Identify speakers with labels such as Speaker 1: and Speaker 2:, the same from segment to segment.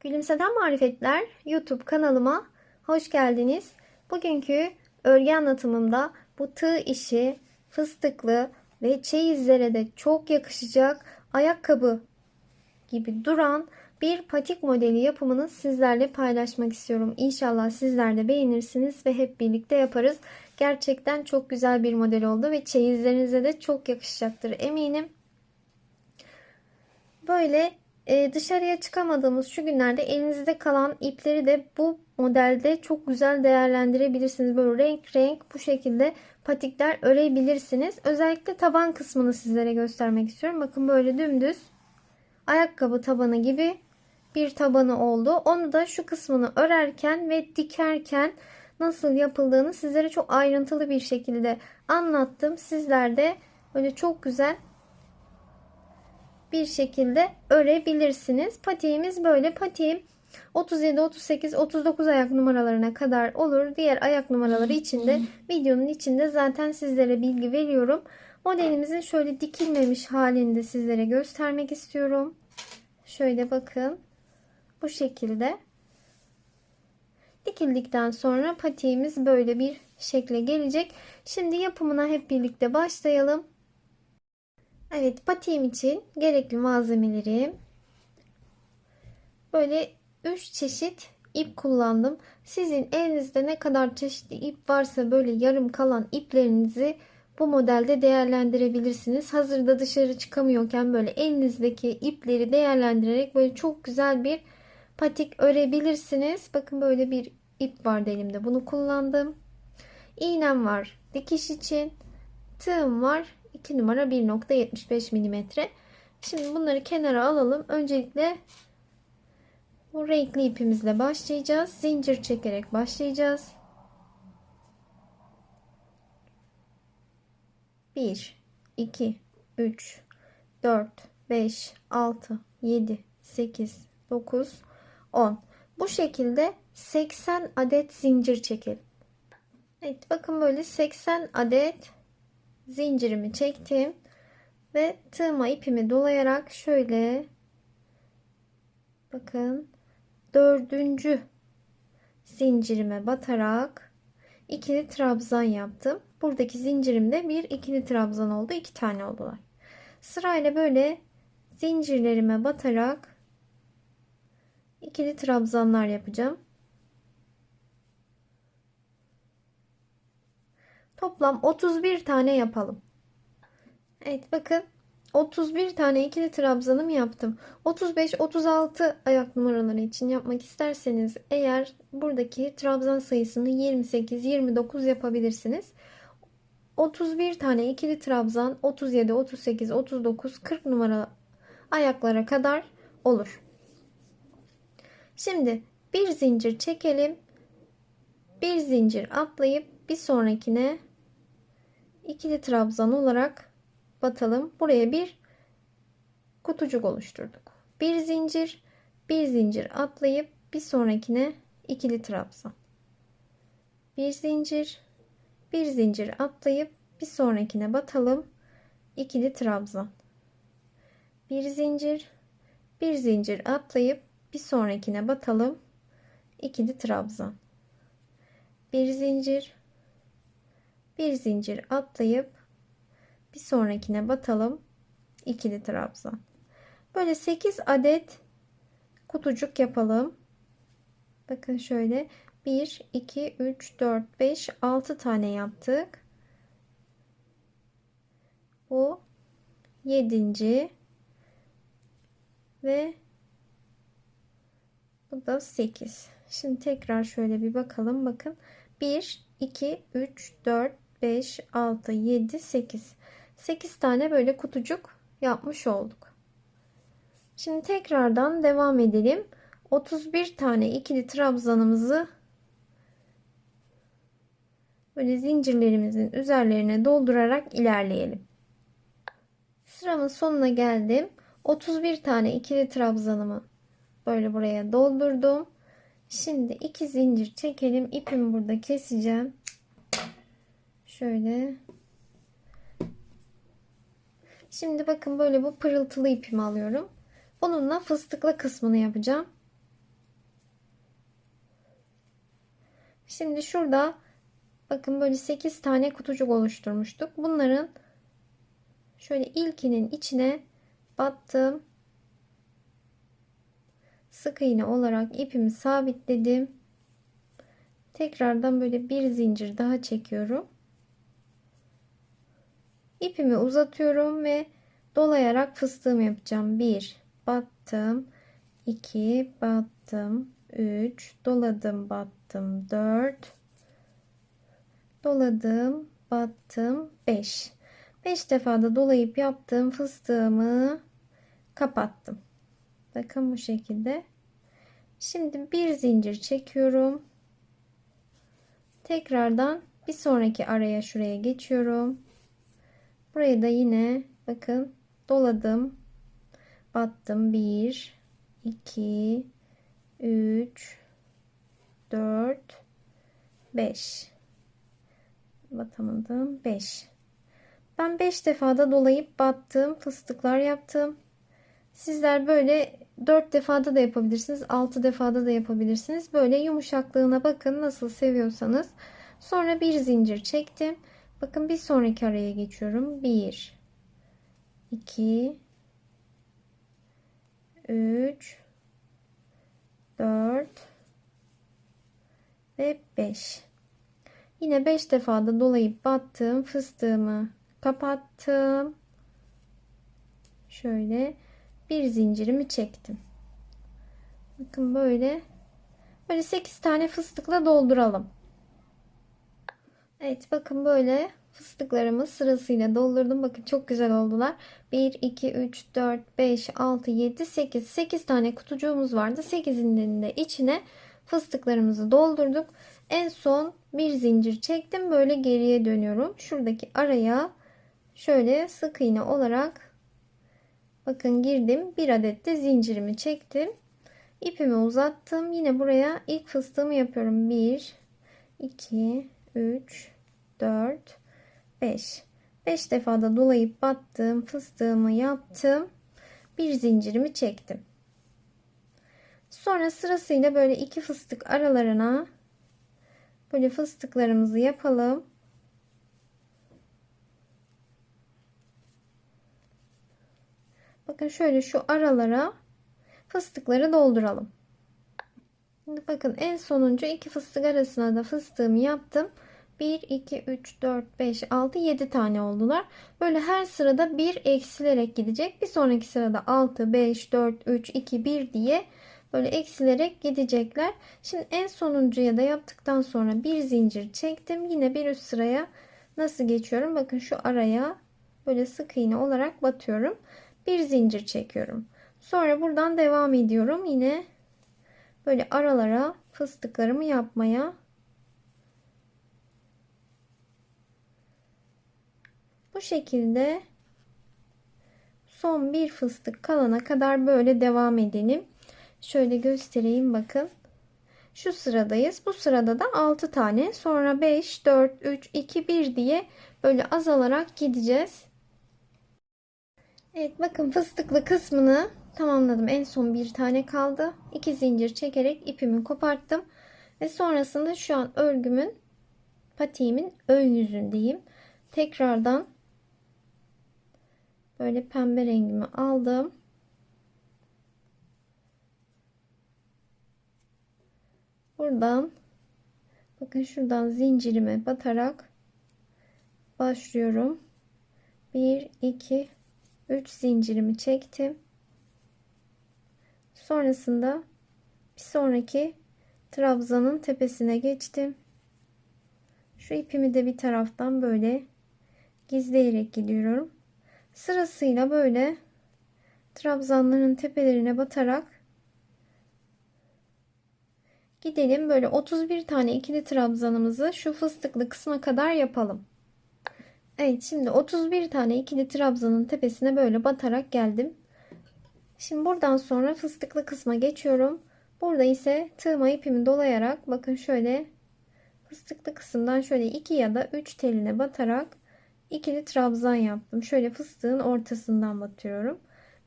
Speaker 1: Gülümseden Marifetler YouTube kanalıma hoş geldiniz. Bugünkü örgü anlatımımda bu tığ işi fıstıklı ve çeyizlere de çok yakışacak ayakkabı gibi duran bir patik modeli yapımını sizlerle paylaşmak istiyorum. İnşallah sizler de beğenirsiniz ve hep birlikte yaparız. Gerçekten çok güzel bir model oldu ve çeyizlerinize de çok yakışacaktır eminim. Böyle e, dışarıya çıkamadığımız şu günlerde elinizde kalan ipleri de bu modelde çok güzel değerlendirebilirsiniz. Böyle renk renk bu şekilde patikler örebilirsiniz. Özellikle taban kısmını sizlere göstermek istiyorum. Bakın böyle dümdüz ayakkabı tabanı gibi bir tabanı oldu. Onu da şu kısmını örerken ve dikerken nasıl yapıldığını sizlere çok ayrıntılı bir şekilde anlattım. Sizler de böyle çok güzel bir şekilde örebilirsiniz. Patiğimiz böyle patiğim 37, 38, 39 ayak numaralarına kadar olur. Diğer ayak numaraları için de videonun içinde zaten sizlere bilgi veriyorum. Modelimizin şöyle dikilmemiş halini de sizlere göstermek istiyorum. Şöyle bakın. Bu şekilde dikildikten sonra patiğimiz böyle bir şekle gelecek. Şimdi yapımına hep birlikte başlayalım. Evet patiğim için gerekli malzemeleri böyle 3 çeşit ip kullandım. Sizin elinizde ne kadar çeşitli ip varsa böyle yarım kalan iplerinizi bu modelde değerlendirebilirsiniz. Hazırda dışarı çıkamıyorken böyle elinizdeki ipleri değerlendirerek böyle çok güzel bir patik örebilirsiniz. Bakın böyle bir ip var elimde. Bunu kullandım. İğnem var dikiş için. Tığım var. 2 numara 1.75 mm. Şimdi bunları kenara alalım. Öncelikle bu renkli ipimizle başlayacağız. Zincir çekerek başlayacağız. 1 2 3 4 5 6 7 8 9 10. Bu şekilde 80 adet zincir çekelim. Evet bakın böyle 80 adet zincirimi çektim ve tığma ipimi dolayarak şöyle bakın dördüncü zincirime batarak ikili trabzan yaptım. Buradaki zincirimde bir ikili trabzan oldu. iki tane oldular. Sırayla böyle zincirlerime batarak ikili trabzanlar yapacağım. Toplam 31 tane yapalım. Evet bakın 31 tane ikili trabzanım yaptım. 35-36 ayak numaraları için yapmak isterseniz eğer buradaki trabzan sayısını 28-29 yapabilirsiniz. 31 tane ikili trabzan 37, 38, 39, 40 numara ayaklara kadar olur. Şimdi bir zincir çekelim. Bir zincir atlayıp bir sonrakine ikili trabzan olarak batalım. Buraya bir kutucuk oluşturduk. Bir zincir, bir zincir atlayıp bir sonrakine ikili trabzan. Bir zincir, bir zincir atlayıp bir sonrakine batalım. İkili trabzan. Bir zincir, bir zincir atlayıp bir sonrakine batalım. İkili trabzan. Bir zincir. Bir zincir atlayıp bir sonrakine batalım. İkili trabzan. Böyle 8 adet kutucuk yapalım. Bakın şöyle 1 2 3 4 5 6 tane yaptık. Bu 7. ve bu da 8. Şimdi tekrar şöyle bir bakalım. Bakın 1, 2, 3, 4, 5, 6, 7, 8. 8 tane böyle kutucuk yapmış olduk. Şimdi tekrardan devam edelim. 31 tane ikili trabzanımızı böyle zincirlerimizin üzerlerine doldurarak ilerleyelim. Sıramın sonuna geldim. 31 tane ikili trabzanımı Böyle buraya doldurdum. Şimdi iki zincir çekelim. İpimi burada keseceğim. Şöyle. Şimdi bakın böyle bu pırıltılı ipimi alıyorum. Bununla fıstıklı kısmını yapacağım. Şimdi şurada bakın böyle 8 tane kutucuk oluşturmuştuk. Bunların şöyle ilkinin içine battım sık iğne olarak ipimi sabitledim. Tekrardan böyle bir zincir daha çekiyorum. İpimi uzatıyorum ve dolayarak fıstığım yapacağım. 1 battım, 2 battım, 3 doladım, battım, 4 doladım, battım, 5. 5 defada dolayıp yaptığım fıstığımı kapattım. Bakın bu şekilde Şimdi bir zincir çekiyorum. Tekrardan bir sonraki araya şuraya geçiyorum. Buraya da yine bakın doladım. Battım 1 2 3 4 5 batamadım 5 ben 5 defada dolayıp battım fıstıklar yaptım sizler böyle 4 defada da yapabilirsiniz. 6 defada da yapabilirsiniz. Böyle yumuşaklığına bakın nasıl seviyorsanız. Sonra bir zincir çektim. Bakın bir sonraki araya geçiyorum. 1 2 3 4 ve 5. Yine 5 defada dolayıp battım. Fıstığımı kapattım. Şöyle bir zincirimi çektim. Bakın böyle böyle 8 tane fıstıkla dolduralım. Evet bakın böyle fıstıklarımı sırasıyla doldurdum. Bakın çok güzel oldular. 1, 2, 3, 4, 5, 6, 7, 8. 8 tane kutucuğumuz vardı. 8'inin de içine fıstıklarımızı doldurduk. En son bir zincir çektim. Böyle geriye dönüyorum. Şuradaki araya şöyle sık iğne olarak Bakın girdim. Bir adet de zincirimi çektim. İpimi uzattım. Yine buraya ilk fıstığımı yapıyorum. 1, 2, 3, 4, 5. 5 defada dolayıp battım. Fıstığımı yaptım. Bir zincirimi çektim. Sonra sırasıyla böyle iki fıstık aralarına böyle fıstıklarımızı yapalım. Bakın şöyle şu aralara fıstıkları dolduralım. bakın en sonuncu iki fıstık arasına da fıstığımı yaptım. 1, 2, 3, 4, 5, 6, 7 tane oldular. Böyle her sırada 1 eksilerek gidecek. Bir sonraki sırada 6, 5, 4, 3, 2, 1 diye böyle eksilerek gidecekler. Şimdi en sonuncuya da yaptıktan sonra bir zincir çektim. Yine bir üst sıraya nasıl geçiyorum? Bakın şu araya böyle sık iğne olarak batıyorum bir zincir çekiyorum. Sonra buradan devam ediyorum. Yine böyle aralara fıstıklarımı yapmaya. Bu şekilde son bir fıstık kalana kadar böyle devam edelim. Şöyle göstereyim bakın. Şu sıradayız. Bu sırada da 6 tane sonra 5, 4, 3, 2, 1 diye böyle azalarak gideceğiz. Evet bakın fıstıklı kısmını tamamladım. En son bir tane kaldı. İki zincir çekerek ipimi koparttım. Ve sonrasında şu an örgümün patiğimin ön yüzündeyim. Tekrardan böyle pembe rengimi aldım. Buradan bakın şuradan zincirime batarak başlıyorum. 1 2 3 zincirimi çektim. Sonrasında bir sonraki trabzanın tepesine geçtim. Şu ipimi de bir taraftan böyle gizleyerek gidiyorum. Sırasıyla böyle trabzanların tepelerine batarak gidelim. Böyle 31 tane ikili trabzanımızı şu fıstıklı kısma kadar yapalım. Evet şimdi 31 tane ikili trabzanın tepesine böyle batarak geldim. Şimdi buradan sonra fıstıklı kısma geçiyorum. Burada ise tığma ipimi dolayarak bakın şöyle fıstıklı kısımdan şöyle 2 ya da 3 teline batarak ikili trabzan yaptım. Şöyle fıstığın ortasından batıyorum.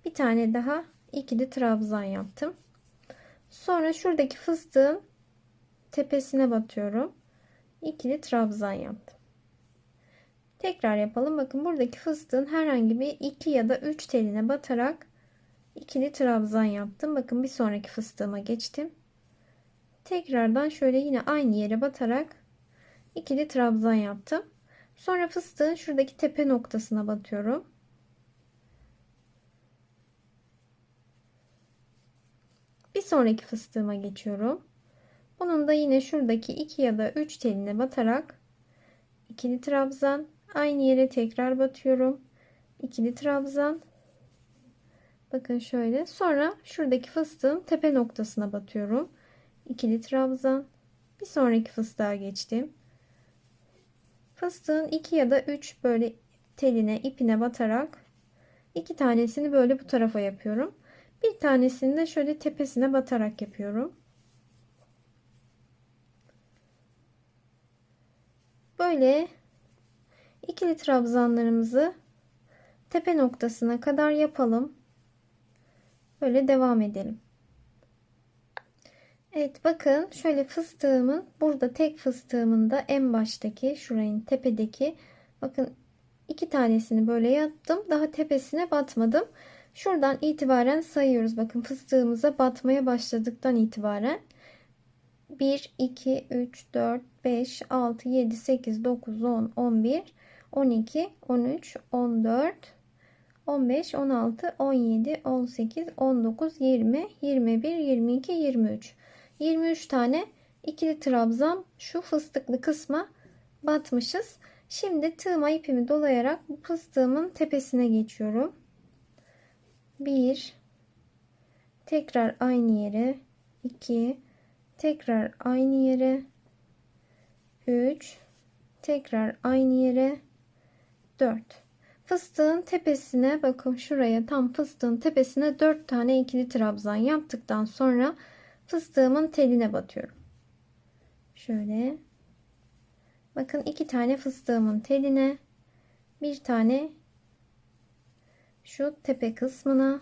Speaker 1: Bir tane daha ikili trabzan yaptım. Sonra şuradaki fıstığın tepesine batıyorum. İkili trabzan yaptım. Tekrar yapalım. Bakın buradaki fıstığın herhangi bir 2 ya da 3 teline batarak ikili trabzan yaptım. Bakın bir sonraki fıstığıma geçtim. Tekrardan şöyle yine aynı yere batarak ikili trabzan yaptım. Sonra fıstığın şuradaki tepe noktasına batıyorum. Bir sonraki fıstığıma geçiyorum. Bunun da yine şuradaki 2 ya da 3 teline batarak ikili trabzan aynı yere tekrar batıyorum ikili trabzan bakın şöyle sonra şuradaki fıstığın tepe noktasına batıyorum ikili trabzan bir sonraki fıstığa geçtim fıstığın 2 ya da 3 böyle teline ipine batarak iki tanesini böyle bu tarafa yapıyorum bir tanesini de şöyle tepesine batarak yapıyorum böyle ikili trabzanlarımızı tepe noktasına kadar yapalım. Böyle devam edelim. Evet bakın şöyle fıstığımın burada tek fıstığımın da en baştaki şurayın tepedeki bakın iki tanesini böyle yaptım. Daha tepesine batmadım. Şuradan itibaren sayıyoruz. Bakın fıstığımıza batmaya başladıktan itibaren 1, 2, 3, 4, 5, 6, 7, 8, 9, 10, 11, 12, 13, 14, 15, 16, 17, 18, 19, 20, 21, 22, 23. 23 tane ikili trabzan şu fıstıklı kısma batmışız. Şimdi tığma ipimi dolayarak bu fıstığımın tepesine geçiyorum. 1 tekrar aynı yere 2 tekrar aynı yere 3 tekrar aynı yere 4. Fıstığın tepesine bakın şuraya tam fıstığın tepesine 4 tane ikili trabzan yaptıktan sonra fıstığımın teline batıyorum. Şöyle. Bakın iki tane fıstığımın teline bir tane şu tepe kısmına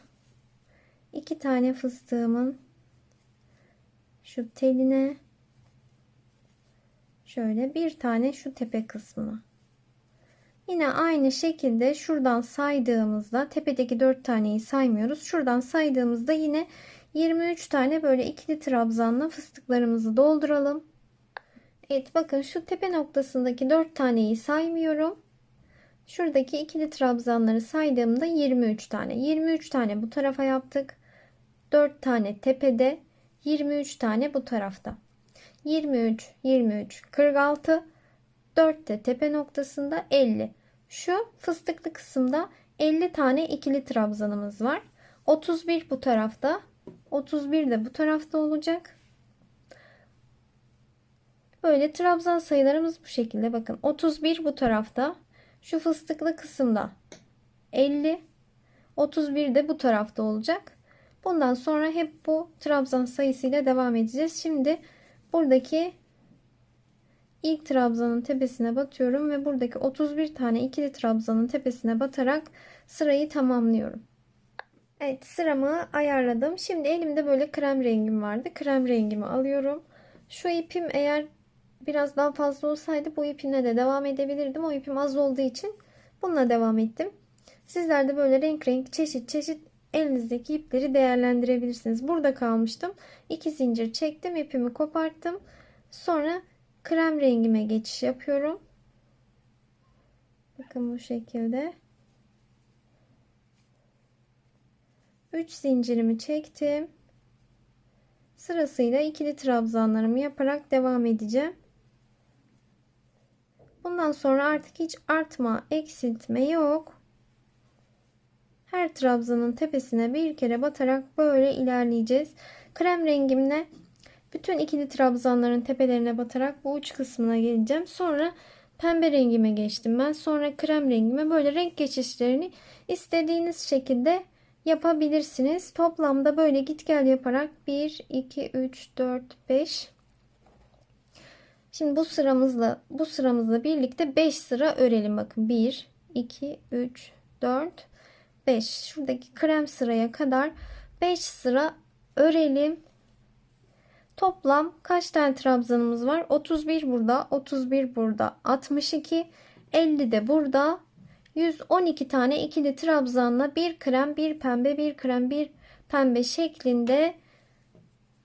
Speaker 1: iki tane fıstığımın şu teline şöyle bir tane şu tepe kısmına Yine aynı şekilde şuradan saydığımızda tepedeki 4 taneyi saymıyoruz. Şuradan saydığımızda yine 23 tane böyle ikili trabzanla fıstıklarımızı dolduralım. Evet bakın şu tepe noktasındaki 4 taneyi saymıyorum. Şuradaki ikili trabzanları saydığımda 23 tane. 23 tane bu tarafa yaptık. 4 tane tepede, 23 tane bu tarafta. 23, 23, 46, 4 de tepe noktasında 50. Şu fıstıklı kısımda 50 tane ikili trabzanımız var. 31 bu tarafta, 31 de bu tarafta olacak. Böyle trabzan sayılarımız bu şekilde. Bakın 31 bu tarafta, şu fıstıklı kısımda 50, 31 de bu tarafta olacak. Bundan sonra hep bu trabzan sayısıyla devam edeceğiz. Şimdi buradaki ilk trabzanın tepesine batıyorum ve buradaki 31 tane ikili trabzanın tepesine batarak sırayı tamamlıyorum. Evet sıramı ayarladım. Şimdi elimde böyle krem rengim vardı. Krem rengimi alıyorum. Şu ipim eğer biraz daha fazla olsaydı bu ipimle de devam edebilirdim. O ipim az olduğu için bununla devam ettim. Sizler de böyle renk renk çeşit çeşit elinizdeki ipleri değerlendirebilirsiniz. Burada kalmıştım. İki zincir çektim, ipimi koparttım. Sonra krem rengime geçiş yapıyorum. Bakın bu şekilde. 3 zincirimi çektim. Sırasıyla ikili trabzanlarımı yaparak devam edeceğim. Bundan sonra artık hiç artma, eksiltme yok. Her trabzanın tepesine bir kere batarak böyle ilerleyeceğiz. Krem rengimle bütün ikili trabzanların tepelerine batarak bu uç kısmına geleceğim. Sonra pembe rengime geçtim ben. Sonra krem rengime böyle renk geçişlerini istediğiniz şekilde yapabilirsiniz. Toplamda böyle git gel yaparak 1, 2, 3, 4, 5. Şimdi bu sıramızla bu sıramızla birlikte 5 sıra örelim. Bakın 1, 2, 3, 4, 5. Şuradaki krem sıraya kadar 5 sıra örelim. Toplam kaç tane trabzanımız var? 31 burada, 31 burada, 62, 50 de burada. 112 tane ikili trabzanla bir krem, bir pembe, bir krem, bir pembe şeklinde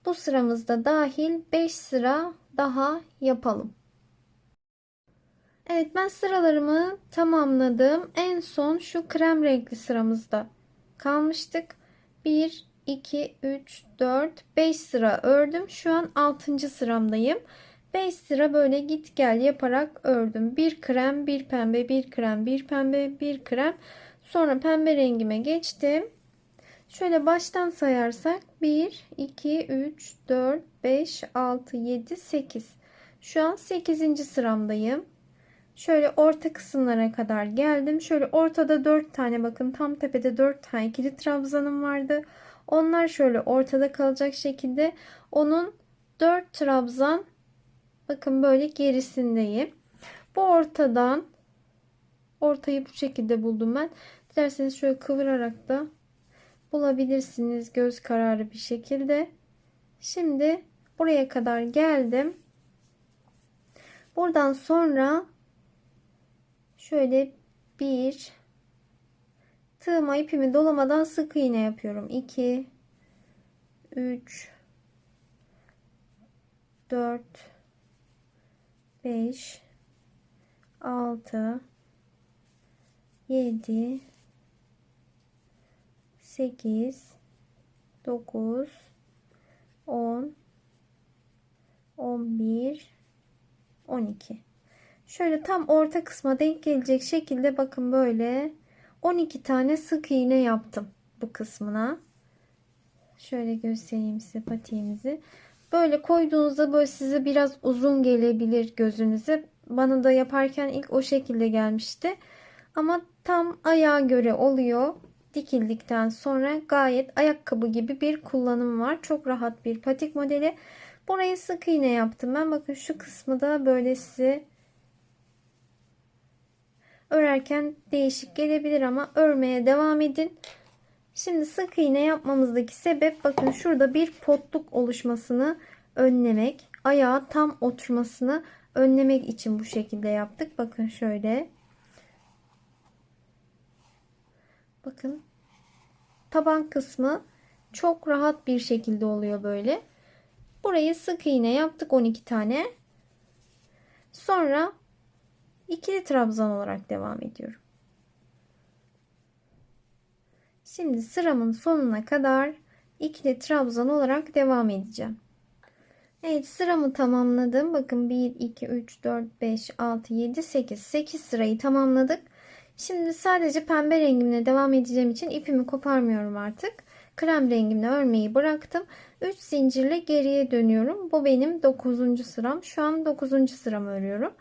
Speaker 1: bu sıramızda dahil 5 sıra daha yapalım. Evet ben sıralarımı tamamladım. En son şu krem renkli sıramızda kalmıştık. 1 2, 3, 4, 5 sıra ördüm. Şu an 6. sıramdayım. 5 sıra böyle git gel yaparak ördüm. Bir krem, bir pembe, bir krem, bir pembe, bir krem. Sonra pembe rengime geçtim. Şöyle baştan sayarsak 1, 2, 3, 4, 5, 6, 7, 8. Şu an 8. sıramdayım. Şöyle orta kısımlara kadar geldim. Şöyle ortada 4 tane bakın tam tepede 4 tane kilit trabzanım vardı. Onlar şöyle ortada kalacak şekilde onun 4 trabzan bakın böyle gerisindeyim. Bu ortadan ortayı bu şekilde buldum ben. Dilerseniz şöyle kıvırarak da bulabilirsiniz göz kararı bir şekilde. Şimdi buraya kadar geldim. Buradan sonra şöyle bir Tığıma ipimi dolamadan sık iğne yapıyorum. 2 3 4 5 6 7 8 9 10 11 12 Şöyle tam orta kısma denk gelecek şekilde bakın böyle 12 tane sık iğne yaptım bu kısmına. Şöyle göstereyim size patiğimizi. Böyle koyduğunuzda böyle size biraz uzun gelebilir gözünüze. Bana da yaparken ilk o şekilde gelmişti. Ama tam ayağa göre oluyor. Dikildikten sonra gayet ayakkabı gibi bir kullanım var. Çok rahat bir patik modeli. Buraya sık iğne yaptım ben. Bakın şu kısmı da böyle size Örerken değişik gelebilir ama örmeye devam edin. Şimdi sık iğne yapmamızdaki sebep bakın şurada bir potluk oluşmasını önlemek. Ayağa tam oturmasını önlemek için bu şekilde yaptık. Bakın şöyle. Bakın taban kısmı çok rahat bir şekilde oluyor böyle. Burayı sık iğne yaptık 12 tane. Sonra İkili trabzan olarak devam ediyorum. Şimdi sıramın sonuna kadar ikili trabzan olarak devam edeceğim. Evet sıramı tamamladım. Bakın 1, 2, 3, 4, 5, 6, 7, 8. 8 sırayı tamamladık. Şimdi sadece pembe rengimle devam edeceğim için ipimi koparmıyorum artık. Krem rengimle örmeyi bıraktım. 3 zincirle geriye dönüyorum. Bu benim 9. sıram. Şu an 9. sıramı örüyorum.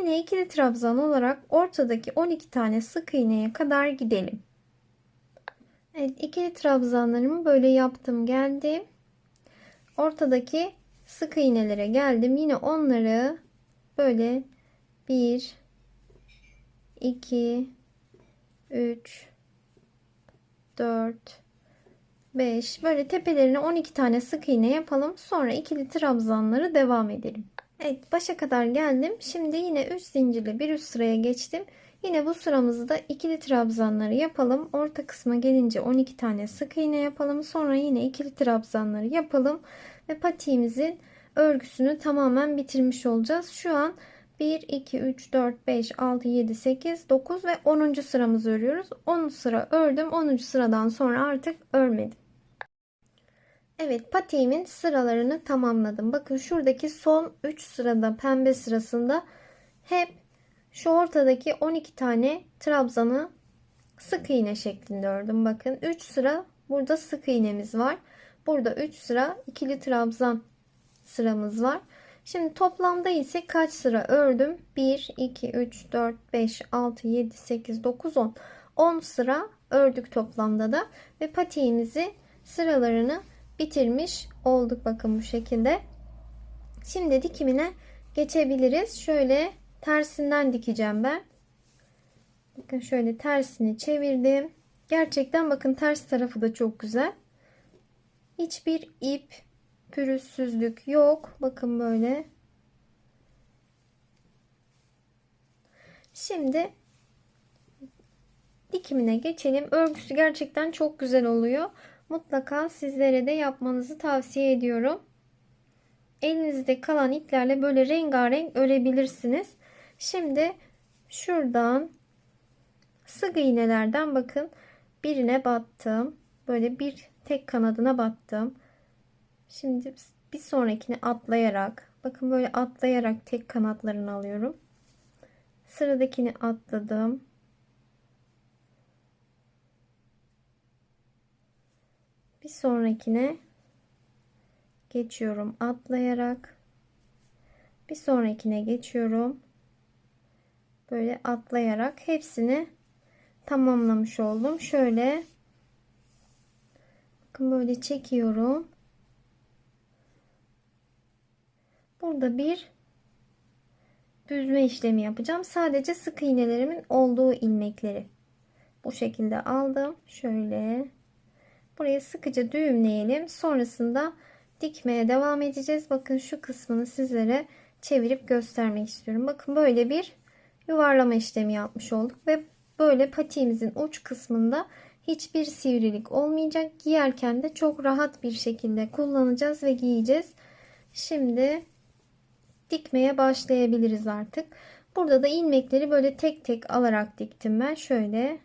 Speaker 1: Yine ikili trabzan olarak ortadaki 12 tane sık iğneye kadar gidelim. Evet, ikili trabzanlarımı böyle yaptım geldim. Ortadaki sık iğnelere geldim. Yine onları böyle 1 2 3 4 5 böyle tepelerine 12 tane sık iğne yapalım. Sonra ikili trabzanları devam edelim. Evet başa kadar geldim. Şimdi yine 3 zincirli bir üst sıraya geçtim. Yine bu sıramızda ikili trabzanları yapalım. Orta kısma gelince 12 tane sık iğne yapalım. Sonra yine ikili trabzanları yapalım. Ve patiğimizin örgüsünü tamamen bitirmiş olacağız. Şu an 1, 2, 3, 4, 5, 6, 7, 8, 9 ve 10. sıramızı örüyoruz. 10 sıra ördüm. 10. sıradan sonra artık örmedim. Evet patiğimin sıralarını tamamladım. Bakın şuradaki son 3 sırada pembe sırasında hep şu ortadaki 12 tane trabzanı sık iğne şeklinde ördüm. Bakın 3 sıra burada sık iğnemiz var. Burada 3 sıra ikili trabzan sıramız var. Şimdi toplamda ise kaç sıra ördüm? 1, 2, 3, 4, 5, 6, 7, 8, 9, 10. 10 sıra ördük toplamda da ve patiğimizi sıralarını bitirmiş olduk bakın bu şekilde. Şimdi dikimine geçebiliriz. Şöyle tersinden dikeceğim ben. Bakın şöyle tersini çevirdim. Gerçekten bakın ters tarafı da çok güzel. Hiçbir ip pürüzsüzlük yok. Bakın böyle. Şimdi dikimine geçelim. Örgüsü gerçekten çok güzel oluyor mutlaka sizlere de yapmanızı tavsiye ediyorum. Elinizde kalan iplerle böyle rengarenk örebilirsiniz. Şimdi şuradan sık iğnelerden bakın birine battım. Böyle bir tek kanadına battım. Şimdi bir sonrakini atlayarak bakın böyle atlayarak tek kanatlarını alıyorum. Sıradakini atladım. Bir sonrakine geçiyorum atlayarak. Bir sonrakine geçiyorum. Böyle atlayarak hepsini tamamlamış oldum. Şöyle bakın böyle çekiyorum. Burada bir düzme işlemi yapacağım. Sadece sık iğnelerimin olduğu ilmekleri bu şekilde aldım. Şöyle Buraya sıkıca düğümleyelim. Sonrasında dikmeye devam edeceğiz. Bakın şu kısmını sizlere çevirip göstermek istiyorum. Bakın böyle bir yuvarlama işlemi yapmış olduk ve böyle patiğimizin uç kısmında hiçbir sivrilik olmayacak. Giyerken de çok rahat bir şekilde kullanacağız ve giyeceğiz. Şimdi dikmeye başlayabiliriz artık. Burada da ilmekleri böyle tek tek alarak diktim ben. Şöyle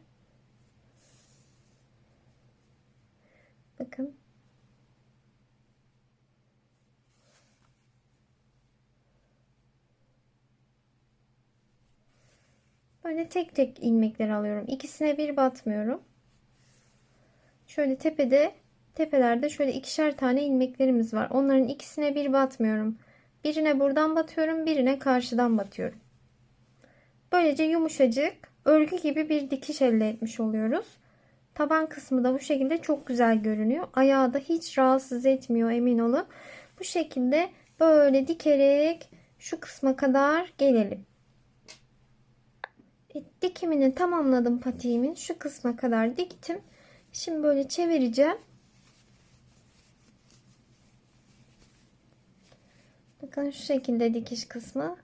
Speaker 1: bakın. Böyle tek tek ilmekler alıyorum. İkisine bir batmıyorum. Şöyle tepede tepelerde şöyle ikişer tane ilmeklerimiz var. Onların ikisine bir batmıyorum. Birine buradan batıyorum, birine karşıdan batıyorum. Böylece yumuşacık örgü gibi bir dikiş elde etmiş oluyoruz. Taban kısmı da bu şekilde çok güzel görünüyor. Ayağı da hiç rahatsız etmiyor emin olun. Bu şekilde böyle dikerek şu kısma kadar gelelim. E, dikimini tamamladım patiğimin. Şu kısma kadar diktim. Şimdi böyle çevireceğim. Bakın şu şekilde dikiş kısmı.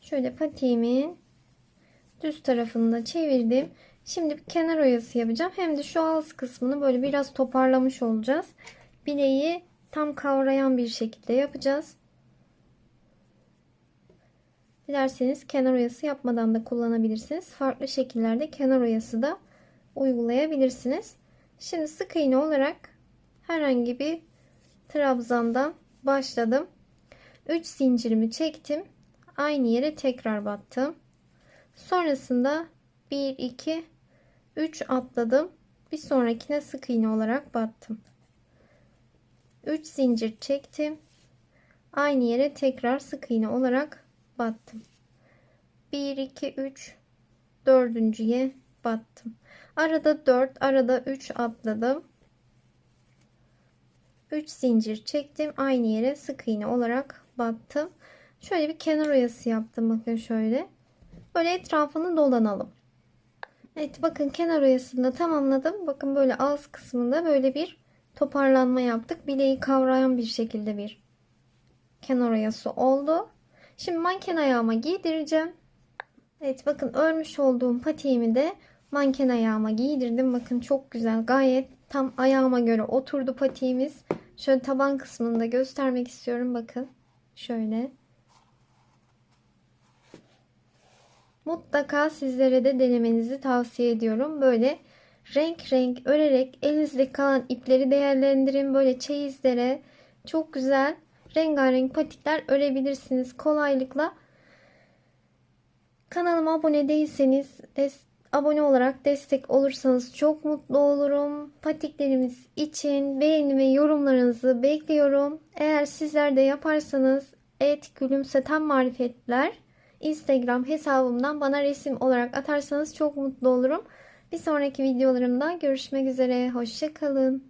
Speaker 1: Şöyle patiğimin düz tarafını da çevirdim. Şimdi bir kenar oyası yapacağım. Hem de şu ağız kısmını böyle biraz toparlamış olacağız. Bileği tam kavrayan bir şekilde yapacağız. Dilerseniz kenar oyası yapmadan da kullanabilirsiniz. Farklı şekillerde kenar oyası da uygulayabilirsiniz. Şimdi sık iğne olarak herhangi bir trabzandan başladım. 3 zincirimi çektim. Aynı yere tekrar battım. Sonrasında 1 2 3 atladım. Bir sonrakine sık iğne olarak battım. 3 zincir çektim. Aynı yere tekrar sık iğne olarak battım. 1 2 3 dördüncüye battım. Arada 4, arada 3 atladım. 3 zincir çektim. Aynı yere sık iğne olarak battım. Şöyle bir kenar oyası yaptım. Bakın şöyle. Böyle etrafını dolanalım. Evet bakın kenar oyasını tamamladım. Bakın böyle ağız kısmında böyle bir toparlanma yaptık. Bileği kavrayan bir şekilde bir kenar oyası oldu. Şimdi manken ayağıma giydireceğim. Evet bakın örmüş olduğum patiğimi de manken ayağıma giydirdim. Bakın çok güzel gayet tam ayağıma göre oturdu patiğimiz. Şöyle taban kısmını da göstermek istiyorum bakın. Şöyle. Mutlaka sizlere de denemenizi tavsiye ediyorum. Böyle renk renk örerek elinizde kalan ipleri değerlendirin. Böyle çeyizlere çok güzel rengarenk patikler örebilirsiniz kolaylıkla. Kanalıma abone değilseniz abone olarak destek olursanız çok mutlu olurum. Patiklerimiz için beğeni ve yorumlarınızı bekliyorum. Eğer sizler de yaparsanız et gülümseten marifetler Instagram hesabımdan bana resim olarak atarsanız çok mutlu olurum. Bir sonraki videolarımda görüşmek üzere. Hoşçakalın.